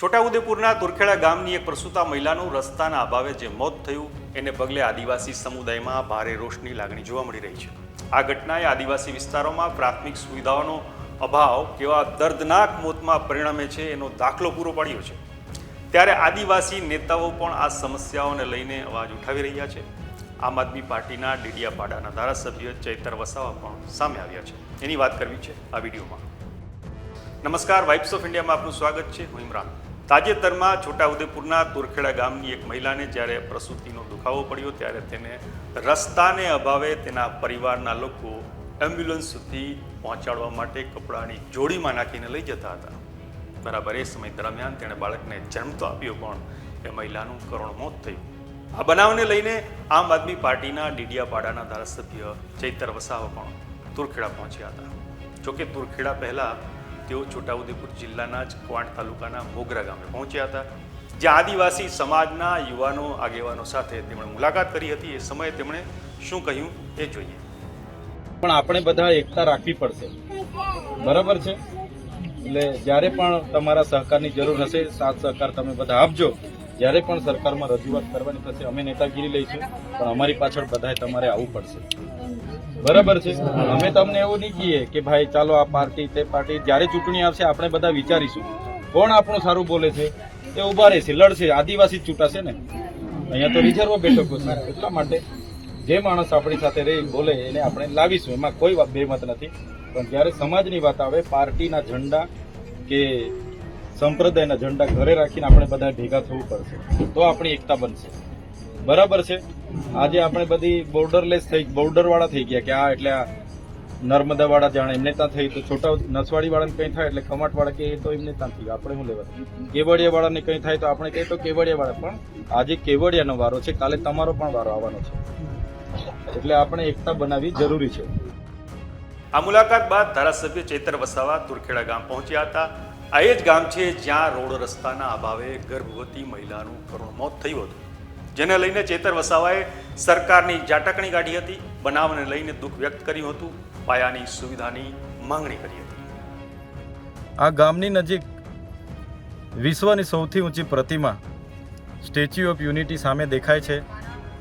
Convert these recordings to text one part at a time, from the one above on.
છોટાઉદેપુરના તુરખેડા ગામની એક પ્રસૂતા મહિલાનું રસ્તાના અભાવે જે મોત થયું, એને પગલે આદિવાસી સમુદાયમાં ભારે રોષની લાગણી જોવા મળી રહી છે. આ ઘટનાએ આદિવાસી વિસ્તારોમાં પ્રાથમિક સુવિધાઓનો અભાવ કેવા દર્દનાક મોતમાં પરિણમે છે એનો દાખલો પૂરો પાડ્યો છે. ત્યારે આદિવાસી નેતાઓ પણ આ સમસ્યાઓને લઈને અવાજ ઉઠાવી રહ્યા છે. આમ આદમી પાર્ટીના ડીડિયાપાડાના ધારાસભ્ય ચૈતર વસાવા પણ સામે આવ્યા છે. એની વાત કરવી છે આ વિડીયોમાં. નમસ્કાર વાઇબ્સ ઓફ ઇન્ડિયામાં આપનું સ્વાગત છે. હું ઇમરાન. તાજેતરમાં છોટાઉદેપુરના તુરખેડા ગામની એક મહિલાને જ્યારે પ્રસૂતિનો દુખાવો પડ્યો ત્યારે તેને રસ્તાને અભાવે તેના પરિવારના લોકો એમ્બ્યુલન્સ સુધી પહોંચાડવા માટે કપડાની જોડીમાં નાખીને લઈ જતા હતા. બરાબર, એ સમય દરમિયાન તેણે બાળકને જન્મ તો આપ્યો, પણ એ મહિલાનું કરુણ મોત થયું. આ બનાવને લઈને આમ આદમી પાર્ટીના ડીડિયાપાડાના ધારાસભ્ય ચૈતર વસાવા પણ તુરખેડા પહોંચ્યા હતા. જોકે તુરખેડા પહેલાં તેઓ છોટાઉદેપુર જિલ્લાના જ કવાંટ તાલુકાના મોગરા ગામે પહોંચ્યા હતા, જ્યાં આદિવાસી સમાજના યુવાનો આગેવાનો સાથે તેમણે મુલાકાત કરી હતી. એ સમયે તેમણે શું કહ્યું એ જોઈએ. પણ આપણે બધા એકતા રાખવી પડશે. બરાબર છે? એટલે જ્યારે પણ તમારા સહકારની જરૂર હશે, સાથ સહકાર તમે બધા આપજો. જ્યારે પણ સરકારમાં રજૂઆત કરવાની થશે, અમે નેતાગીરી લઈશું, પણ અમારી પાછળ બધાએ તમારે આવવું પડશે. બરાબર છે. અમે તમને એવું નહીં કહીએ કે ભાઈ ચાલો આ પાર્ટી, તે પાર્ટી, જ્યારે ચૂંટણી આવશે આપણે બધા વિચારીશું. કોણ આપણું સારું બોલે છે? એ ઊભા રહેશે, લડશે, આદિવાસી ચૂંટાશે ને? અહીંયા તો રિઝર્વ બેઠકો છે. એટલા માટે જે માણસ આપણી સાથે રહી, બોલે, એને આપણે લાવીશું. એમાં કોઈ બેમત નથી. પણ જ્યારે સમાજની વાત આવે, પાર્ટીના ઝંડા કે સંપ્રદાયના ઝંડા ઘરે રાખીને આપણે બધા ભેગા થવું પડશે, તો આપણી એકતા બનશે. બરાબર છે. આજે આપણે બધી બોર્ડરલેસ થઈ બોર્ડર વાળા થઈ ગયા કે આ એટલે આ નર્મદા વાળા જાણે, એમને ત્યાં થઈ તો છોટા નસવાડી વાળાને કંઈ થાય એટલે ખમાટ વાળા કે તો એમને ત્યાં થઈ, આપણે શું લેવા? કેવડિયા વાળાને કંઈ થાય તો આપણે કહીએ તો કેવડિયા વાળા પણ આજે કેવડિયાનો વારો છે, કાલે તમારો પણ વારો આવવાનો છે. એટલે આપણે એકતા બનાવવી જરૂરી છે. આ મુલાકાત બાદ ધારાસભ્ય ચેતર વસાવા તુરખેડા ગામ પહોંચ્યા હતા. આ એ જ ગામ છે જ્યાં રોડ રસ્તાના અભાવે ગર્ભવતી મહિલાનું કરુણ મોત થયું હતું. જેને લઈને ચેતર વસાવાએ સરકારની જાટકણી કાઢી હતી, બનાવને લઈને દુઃખ વ્યક્ત કર્યું હતું, પાયાની સુવિધાની માંગણી કરી હતી. આ ગામની નજીક વિશ્વની સૌથી ઊંચી પ્રતિમા, સ્ટેચ્યુ ઓફ યુનિટી સામે દેખાય છે.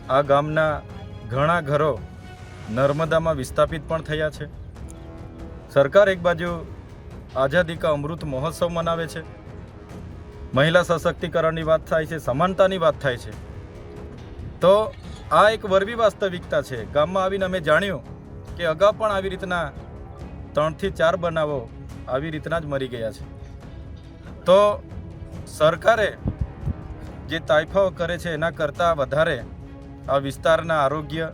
આ ગામના ઘણા ઘરો નર્મદામાં વિસ્થાપિત પણ થયા છે. સરકાર એક બાજુ આઝાદી કા અમૃત મહોત્સવ મનાવે છે. મહિલા સશક્તિકરણની વાત થાય છે, સમાનતાની વાત થાય છે. તો આ એક વરવી વાસ્તવિકતા છે. ગામમાં આવીને અમે જાણ્યું કે અગાઉ પણ આવી રીતના ત્રણથી ચાર બનાવો આવી રીતના જ મરી ગયા છે. તો સરકારે જે તાઇફાઓ કરે છે એના કરતાં વધારે આ વિસ્તારના આરોગ્ય,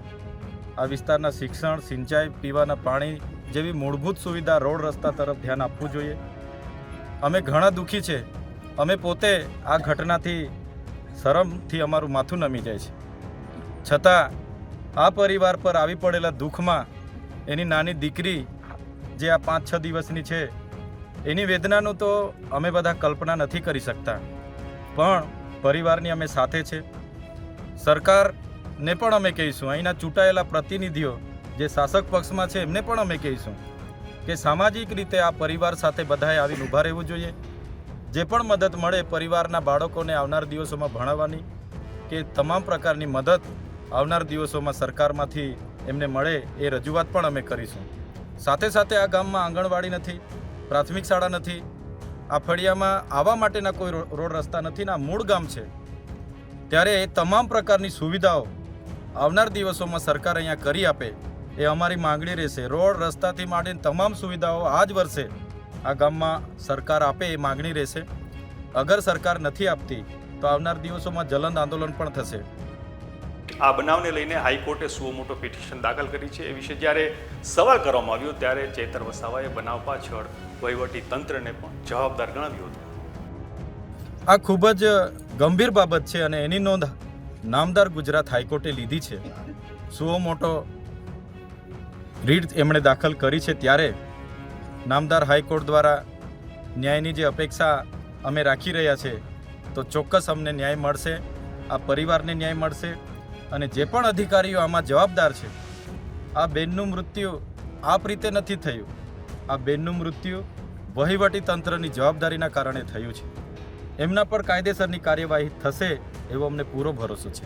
આ વિસ્તારના શિક્ષણ, સિંચાઈ, પીવાના પાણી જેવી મૂળભૂત સુવિધા રોડ રસ્તા તરફ ધ્યાન આપવું જોઈએ. અમે ઘણા દુઃખી છે. અમે પોતે આ ઘટનાથી, શરમથી અમારું માથું નમી જાય છે. છતાં, આ પરિવાર પર આવી પડેલા દુઃખમાં એની નાની દીકરી જે આ પાંચ છ દિવસની છે, એની વેદનાનું તો અમે બધા કલ્પના નથી કરી શકતા. પણ પરિવારની અમે સાથે છે. સરકારને પણ અમે કહીશું, અહીંના ચૂંટાયેલા પ્રતિનિધિઓ, જે શાસક પક્ષમાં છે, એમને પણ અમે કહીશું કે સામાજિક રીતે આ પરિવાર સાથે બધાએ આવીને ઊભા રહેવું જોઈએ. જે પણ મદદ મળે પરિવારના બાળકોને આવનાર દિવસોમાં ભણાવવાની, કે તમામ પ્રકારની મદદ આવનાર દિવસોમાં સરકારમાંથી એમને મળે એ રજૂઆત પણ અમે કરીશું. સાથે સાથે આ ગામમાં આંગણવાડી નથી, પ્રાથમિક શાળા નથી, આ ફળિયામાં આવવા માટેના કોઈ રોડ રસ્તા નથી આ મૂળ ગામ છે. ત્યારે એ તમામ પ્રકારની સુવિધાઓ આવનાર દિવસોમાં સરકાર અહીંયા કરી આપે એ અમારી માંગણી રહેશે. રોડ રસ્તાથી માંડીને તમામ સુવિધાઓ આ જ વર્ષે આ ગામમાં સરકાર આપે એ માંગણી રહેશે. અગર સરકાર નથી આપતી તો આવનાર દિવસોમાં જલંદ આંદોલન પણ થશે. આ બનાવને લઈને હાઈકોર્ટે સુઓ મોટો પિટિશન દાખલ કરી છે. એ વિશે જ્યારે સવાલ કરવામાં આવ્યો ત્યારે ચેતર વસાવાએ બનાવ પાછળ વહીવટી તંત્રને પણ જવાબદાર ગણાવ્યું હતું. આ ખૂબ જ ગંભીર બાબત છે અને એની નોંધ નામદાર ગુજરાત હાઈકોર્ટે લીધી છે. સુઓ મોટો રીટ એમણે દાખલ કરી છે ત્યારે નામદાર હાઈકોર્ટ દ્વારા ન્યાયની જે અપેક્ષા અમે રાખી રહ્યા છે, તો ચોક્કસ અમને ન્યાય મળશે, આ પરિવારને ન્યાય મળશે અને જે પણ અધિકારીઓ આમાં જવાબદાર છે આ બેનનું મૃત્યુ આપ રીતે નથી થયું. આ બેનનું મૃત્યુ વહીવટી તંત્રની જવાબદારીના કારણે થયું છે. એમના પર કાયદેસરની કાર્યવાહી થશે એવો અમને પૂરો ભરોસો છે.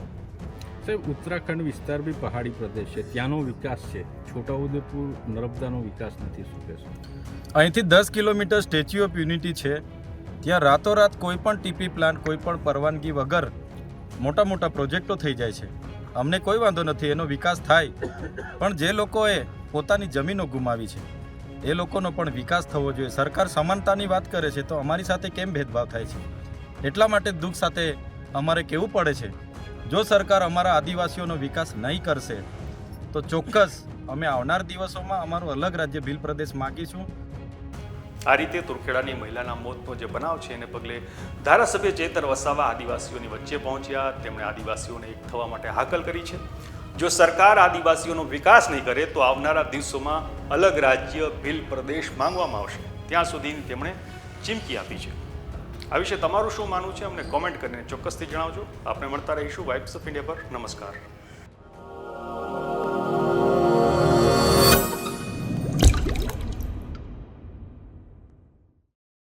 સાહેબ ઉત્તરાખંડ વિસ્તાર બી પહાડી પ્રદેશ છે. ત્યાંનો વિકાસ છે. છોટાઉદેપુર નર્મદાનો વિકાસ નથી શું કહેશો? અહીંથી દસ કિલોમીટર સ્ટેચ્યુ ઓફ યુનિટી છે. ત્યાં રાતોરાત કોઈ પણ ટીપી પ્લાન કોઈ પણ પરવાનગી વગર મોટા મોટા પ્રોજેક્ટો થઈ જાય છે. અમને કોઈ વાંધો નથી, એનો વિકાસ થાય. પણ જે લોકોએ પોતાની જમીનો ગુમાવી છે, એ લોકોનો પણ વિકાસ થવો જોઈએ. સરકાર સમાનતાની વાત કરે છે, તો અમારી સાથે કેમ ભેદભાવ થાય છે? એટલા માટે દુઃખ સાથે અમારે કહેવું પડે છે, જો સરકાર અમારા આદિવાસીઓનો વિકાસ નહીં કરશે, તો ચોક્કસ અમે આવનાર દિવસોમાં અમારું અલગ રાજ્ય બિલ પ્રદેશ માગીશું. આ રીતે તુરખેડાની મહિલાના મોતનો જે બનાવ છે, એને પગલે ધારાસભ્ય ચેતર વસાવા આદિવાસીઓની વચ્ચે પહોંચ્યા. તેમણે આદિવાસીઓને એક થવા માટે હાકલ કરી છે. જો સરકાર આદિવાસીઓનો વિકાસ નહીં કરે, તો આવનારા દિવસોમાં અલગ રાજ્ય, ભીલ પ્રદેશ માંગવામાં આવશે. ત્યાં સુધી તેમણે ચીમકી આપી છે. આ વિશે તમારું શું માનવું છે, અમને કોમેન્ટ કરીને ચોક્કસથી જણાવજો. આપણે મળતા રહીશું વાઇબ્સ ઓફ ઇન્ડિયા પર. નમસ્કાર.